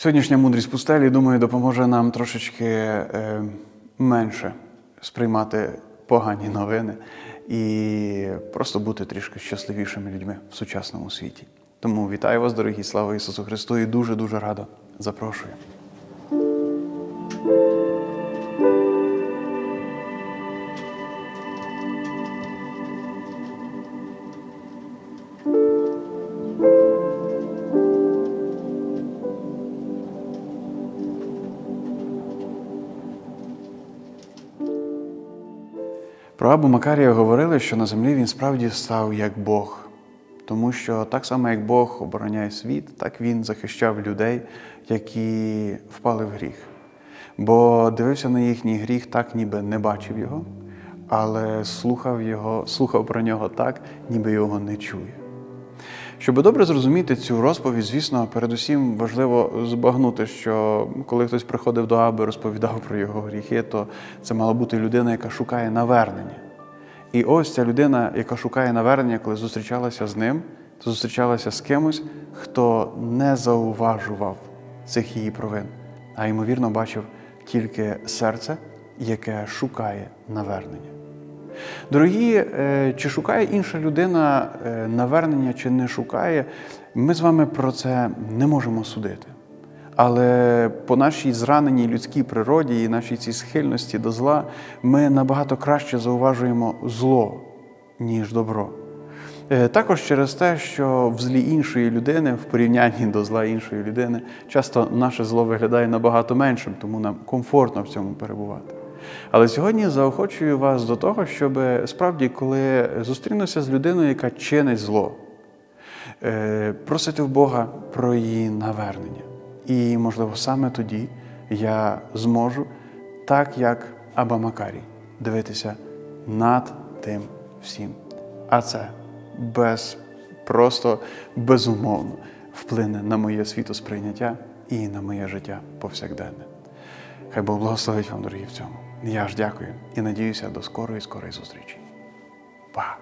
Сьогоднішня мудрість пустелі, думаю, допоможе нам трошечки е, менше сприймати погані новини і просто бути трішки щасливішими людьми в сучасному світі. Тому вітаю вас, дорогі, слава Ісусу Христу, і дуже-дуже радо запрошую. Про Абу Макарія говорили, що на землі він справді став як Бог, тому що так само, як Бог обороняє світ, так він захищав людей, які впали в гріх. Бо дивився на їхній гріх, так ніби не бачив його, але слухав, його, слухав про нього так, ніби його не чує. Щоб добре зрозуміти цю розповідь, звісно, передусім важливо збагнути, що коли хтось приходив до Аби, розповідав про його гріхи, то це мала бути людина, яка шукає навернення. І ось ця людина, яка шукає навернення, коли зустрічалася з ним, то зустрічалася з кимось, хто не зауважував цих її провин, а ймовірно бачив тільки серце, яке шукає навернення. Дорогі, е, чи шукає інша людина е, навернення, чи не шукає, ми з вами про це не можемо судити. Але по нашій зраненій людській природі і нашій цій схильності до зла ми набагато краще зауважуємо зло, ніж добро. Е, Також через те, що в злі іншої людини, в порівнянні до зла іншої людини, часто наше зло виглядає набагато меншим, тому нам комфортно в цьому перебувати. Але сьогодні заохочую вас до того, щоб справді, коли зустрінуся з людиною, яка чинить зло, е, просити в Бога про її навернення. І, можливо, саме тоді я зможу, так як Аба Макарій, дивитися над тим всім. А це без, просто безумовно вплине на моє світосприйняття і на моє життя повсякденне. Хай Бог благословить вам, дорогі в цьому. Я ж дякую і надіюся до скорої, скорої зустрічі. Па!